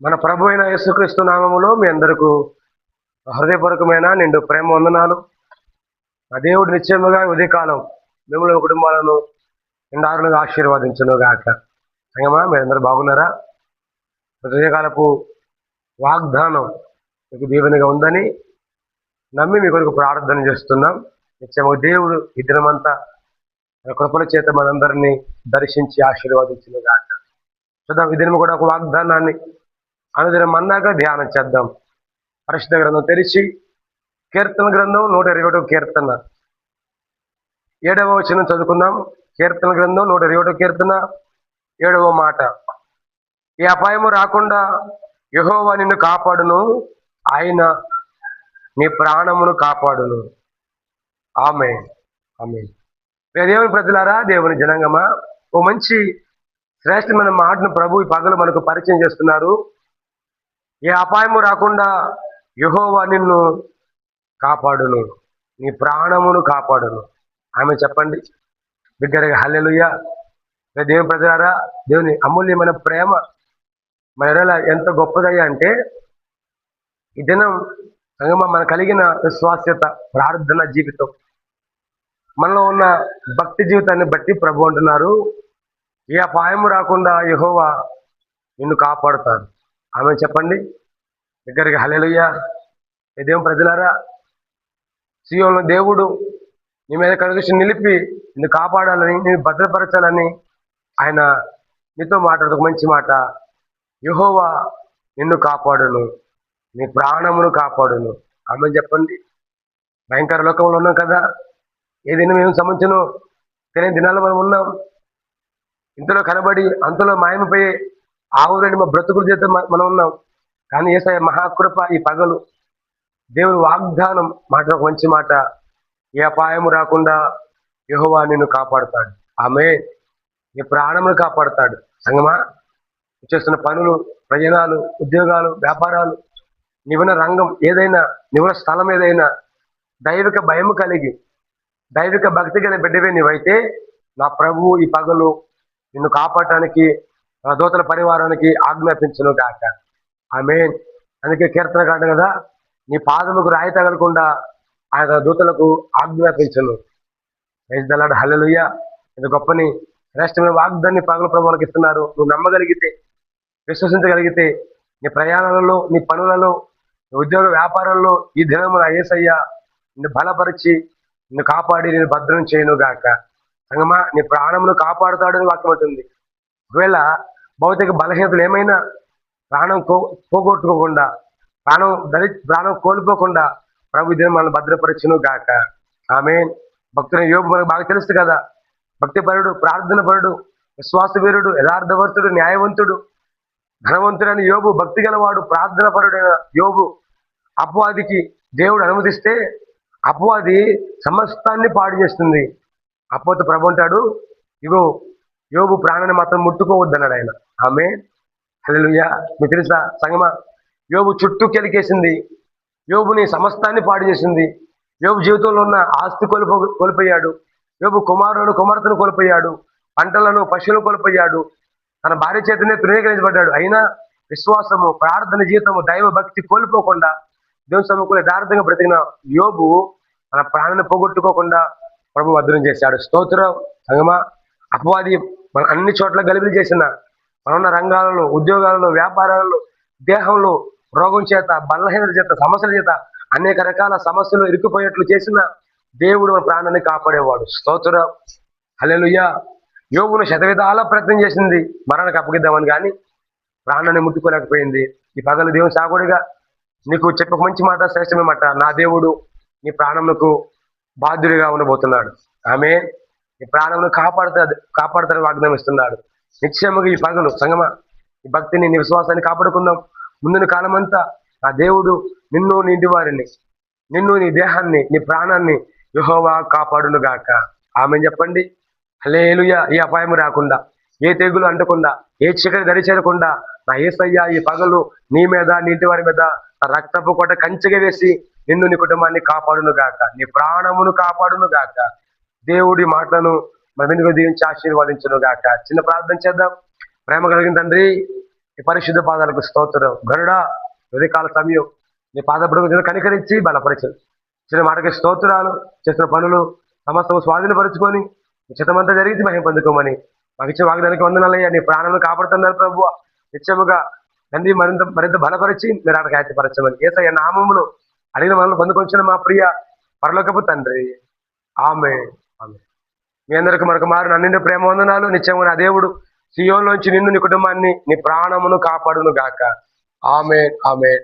మన ప్రభు అయిన యేసుక్రీస్తు నామములో మీ అందరకు హృదయపూర్వకమైన నిండు ప్రేమ వందనాలు. ఆ దేవుడు నిశ్చయముగా ఉదయకాలం మిమ్మల్ని కుటుంబాలను నిండారులుగా ఆశీర్వదించును గాక సంగమా మీరందరూ బాగున్నారా? ఉదయకాలపు వాగ్దానం మీకు దీవెనగా ఉందని నమ్మి మీ కొరకు ప్రార్థన చేస్తున్నాం. నిత్యము దేవుడు ఈ దినమంతా కృపల చేత మనందరినీ దర్శించి ఆశీర్వదించిన గాక చూద్దాం ఈ దినం కూడా ఒక వాగ్దానాన్ని అనుదినం అన్నాక ధ్యానం చేద్దాం. పరిశుద్ధ గ్రంథం తెరిచి కీర్తన గ్రంథం నూట ఇరవై ఒకటో కీర్తన. ఏడవ వచనం చదువుకుందాం. కీర్తన గ్రంథం నూట ఇరవై ఒకటో కీర్తన. ఏడవ మాట. ఈ అపాయము రాకుండా యహోవా నిన్ను కాపాడును. ఆయన నీ ప్రాణమును కాపాడును. ఆమె ఆమె దేవుని ప్రజలారా దేవుని జనంగమా ఓ మంచి శ్రేష్టమైన మాటను ప్రభు ఈ పగలు మనకు పరిచయం చేస్తున్నారు. ఏ అపాయము రాకుండా యెహోవా నిన్ను కాపాడును. నీ ప్రాణమును కాపాడును. ఆమె చెప్పండి. బిగ్గరగా హల్లెలుయ్య దేవుని ప్రజలారా దేవుని అమూల్యమైన ప్రేమ మన ఎంత గొప్పదయ్యా అంటే ఈ దినం సంగమ మన కలిగిన విశ్వాస్యత ప్రార్థన జీవితం. మనలో ఉన్న భక్తి జీవితాన్ని బట్టి ప్రభు అంటున్నారు. ఏ అపాయము రాకుండా యహోవా నిన్ను కాపాడుతారు ఆమె చెప్పండి. దగ్గరికి హలెలుయ్యా ఇదేం ప్రజలారా? సీఎంలో దేవుడు నీ మీద కనుదృష్టి నిలిపి నిన్ను కాపాడాలని నేను భద్రపరచాలని ఆయన నీతో మాట్లాడుతూ మంచి మాట. యెహోవా నిన్ను కాపాడును నీ ప్రాణమును కాపాడును. ఆమె చెప్పండి. భయంకర లోకంలో ఉన్నాం కదా. ఏదైనా మేము సంబంధించను తెలియని దినాల్లో మనం ఉన్నాం. ఇంతలో కనబడి అంతలో మాయమైపోయి ఆవురండి మా బ్రతుకుల చేత మనం ఉన్నాం. కానీ ఏసాయ మహాకృప ఈ పగలు. దేవుని వాగ్దానం మాట ఒక మంచి మాట. ఏ అపాయము రాకుండా యహోవా నిన్ను కాపాడుతాడు. ఆమె నీ ప్రాణమును కాపాడుతాడు. సంగమా? చేస్తున్న పనులు ప్రయోజనాలు ఉద్యోగాలు వ్యాపారాలు నివన రంగం ఏదైనా నివన స్థలం ఏదైనా దైవిక భయం కలిగి దైవిక భక్తి కలిగిన బిడ్డవే నీవైతే నా ప్రభువు ఈ పగలు నిన్ను కాపాడటానికి దూతల పరివారానికి ఆజ్ఞాపించను కాక ఆమె అందుకే కీర్తన కాదు కదా నీ పాదముకు రాయి తగలకుండా ఆయన దూతలకు ఆజ్ఞాపించను. దలాడు హల్లెలుయ్య ఇది గొప్పని శ్రేష్టమైన వాగ్దాన్ని పగల ప్రభువులకు ఇస్తున్నారు. నువ్వు నమ్మగలిగితే విశ్వసించగలిగితే నీ ప్రయాణాలలో నీ పనులలో నీ ఉద్యోగ వ్యాపారంలో ఈ దినమున ఏసయ్యా నిన్ను బలపరిచి నిన్ను కాపాడి నేను భద్రం చేయను గాక సంగమా నీ ప్రాణమును కాపాడుతాడని వాక్యం ఉంటుంది ఒకవేళ భౌతిక బలహీనతలు ఏమైనా ప్రాణం కో పోగొట్టుకోకుండా ప్రాణం దరి ప్రాణం కోల్పోకుండా ప్రభు ఇదే మనల్ని భద్రపరచును గాక. ఆమె భక్తుల యోగు మనకు బాగా తెలుసు కదా. భక్తి పరుడు ప్రార్థన పరుడు విశ్వాస వీరుడు యథార్థవంతుడు న్యాయవంతుడు ధనవంతుడైన యోగు భక్తి గలవాడు ప్రార్థన పరుడైన యోగు అపవాదికి దేవుడు అనుమతిస్తే అపవాది సమస్తాన్ని పాడు చేస్తుంది. అపోత ప్రభు అంటాడు ఇగో యోగు ప్రాణాన్ని మాత్రం ముట్టుకోవద్దన్నాడు ఆయన. ఆమె హల్లెలూయా. మీకు తెలుసా? సంగమ యోగు చుట్టూ కెలికేసింది. యోగుని సమస్తాన్ని పాడు చేసింది. యోగు జీవితంలో ఉన్న ఆస్తి కోల్పో కోల్పోయాడు. యోగు కుమారుడు కుమార్తెను కోల్పోయాడు. పంటలను పశువులు కోల్పోయాడు. తన భార్య చేతనే తృణీకరించబడ్డాడు. అయినా విశ్వాసము ప్రార్థన జీవితము దైవ భక్తి కోల్పోకుండా దేవుని సముఖంలో యథార్థంగా బ్రతికిన యోగు తన ప్రాణాన్ని పోగొట్టుకోకుండా ప్రభు భద్రం చేశాడు. స్తోత్రం. సంగమా అపవాది మన అన్ని చోట్ల గలిబిలి చేసిన మనం ఉన్న రంగాలలో ఉద్యోగాలలో వ్యాపారాలలో దేహంలో రోగం చేత బలహీనత చేత సమస్యల చేత అనేక రకాల సమస్యలు ఇరుక్కుపోయేట్లు చేసిన దేవుడు మన ప్రాణాన్ని కాపాడేవాడు. స్తోత్ర. హల్లెలూయా. యోగును శతవిధాల ప్రయత్నం చేసింది. మరణానికి అప్పగిద్దామని కానీ ప్రాణాన్ని ముట్టుకోలేకపోయింది. ఈ పగలు దేవుని సాగుడిగా నీకు చెప్పక మంచి మాట శ్రేష్టమైన మాట. నా దేవుడు నీ ప్రాణములకు బాధ్యుడిగా ఉండబోతున్నాడు. ఆమె నీ ప్రాణమును కాపాడుతాడు కాపాడుతాడు వాగ్దానం ఇస్తున్నాడు. నిశ్చయముగా ఈ పగలు సంగమ ఈ భక్తిని నీ విశ్వాసాన్ని కాపాడుకుందాం. ముందున కాలమంతా నా దేవుడు నిన్ను నీ ఇంటి వారిని నిన్ను నీ దేహాన్ని నీ ప్రాణాన్ని యుహోవా కాపాడును గాక. ఆమె చెప్పండి. హలేలుయ ఈ అపాయం రాకుండా ఏ తెగులు అంటకుండా ఏ చీకటి దరిచేరకుండా నా ఏసయ్య ఈ పగలు నీ మీద నీ ఇంటి వారి మీద రక్తపు కొట కంచెగా వేసి నిన్ను నీ కుటుంబాన్ని కాపాడును గాక. నీ ప్రాణమును కాపాడును గాక. దేవుడి మాటలను మన దీవించి ఆశీర్వాదించను గాక. చిన్న ప్రార్థన చేద్దాం. ప్రేమ కలిగిన తండ్రి ఈ పరిశుద్ధ పాదాలకు స్తోత్రం. గరుడా ఉదయకాల సమయం. నీ పాదపుడు కనికరించి బలపరచు. చిన్న మాటకి స్తోత్రాలు చేసిన పనులు సమస్తం స్వాధీనపరుచుకొని ఉచితమంతా చిత్తమంతా జరిగించి మహిమ పొందుకోమని మాకు ఇచ్చే వాగ్దానికి వందనాలయ్యా. నీ ప్రాణాలను కాపాడుతున్నారు ప్రభు నిత్యముగా తండ్రి మరింత మరింత బలపరిచి మీరు అక్కడ ఖ్యాతిపరచమని ఏసయ్య నామములు అడిగిన మనల్ని పొందుకొచ్చిన మా ప్రియ పరలోకపు తండ్రి. ఆమె మీ అందరికి మరొక మారు నన్ను ప్రేమ వందనాలు. నిత్యముగా నా దేవుడు సియోలోంచి నిన్ను నీ కుటుంబాన్ని నీ ప్రాణమును కాపాడును గాక. ఆమె ఆమె